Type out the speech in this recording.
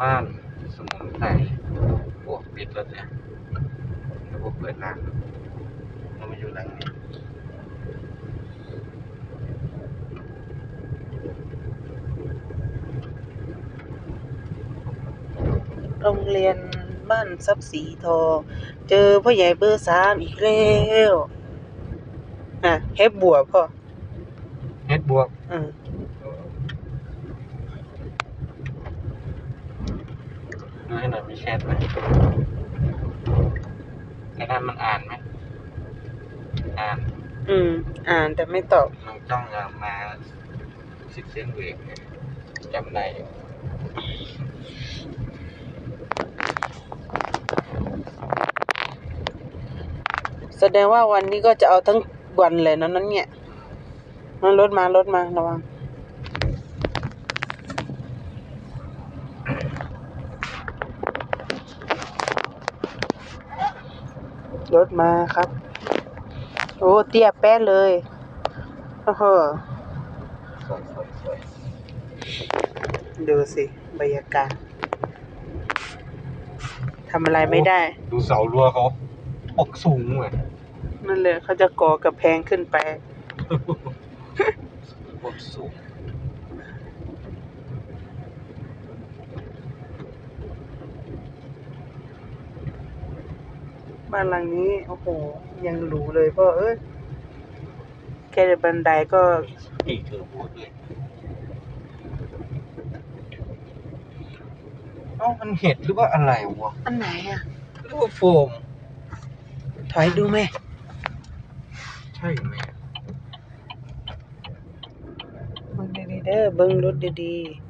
บ้านสมุนไพรบวกปิดแล้วเนี่ยแล้วพวกเปิดร้านเรามาอยู่หลังนี้โรงเรียนบ้านทรัพย์สีทองเจอพ่อใหญ่เบอร์สามอีกแล้วอะเฮ็บบัวพ่อเฮ็ดบวกอืม ดูให้หน่อยมี แชทไหมไอ้นั่นมันอ่านไหมอ่านอืม อ่านแต่ไม่ตอบน้องจ้องจะมาสิบเซนเวกเนี่ยจำได้อยู่แสดงว่าวันนี้ก็จะเอาทั้งวันเลยนะนั้นเนี่ยนั่นรถมารถมาระวัง รถมาครับ โอ้เตี้ยแป๊ะเลยโอ้โหสวยสวยสวยดูสิ บรรยากาศทำอะไรไม่ได้ ดูเสารั้วเขาปกสูงเหมือนนั่นเลยเขาจะก่อกระแพงขึ้นไปปกสูง บ้านหลังนี้โอ้โหยังหรูเลยพ่อเอ้ยแค่บันไดก็ปีกเธอพูดเลยเอ้ามันเห็ดหรือว่าอะไรวะอันไหนอะหรือว่าโฟม ถอยดูไหมใช่ไหมเบิ้งดีๆเด้อเบิ้งรถดีๆ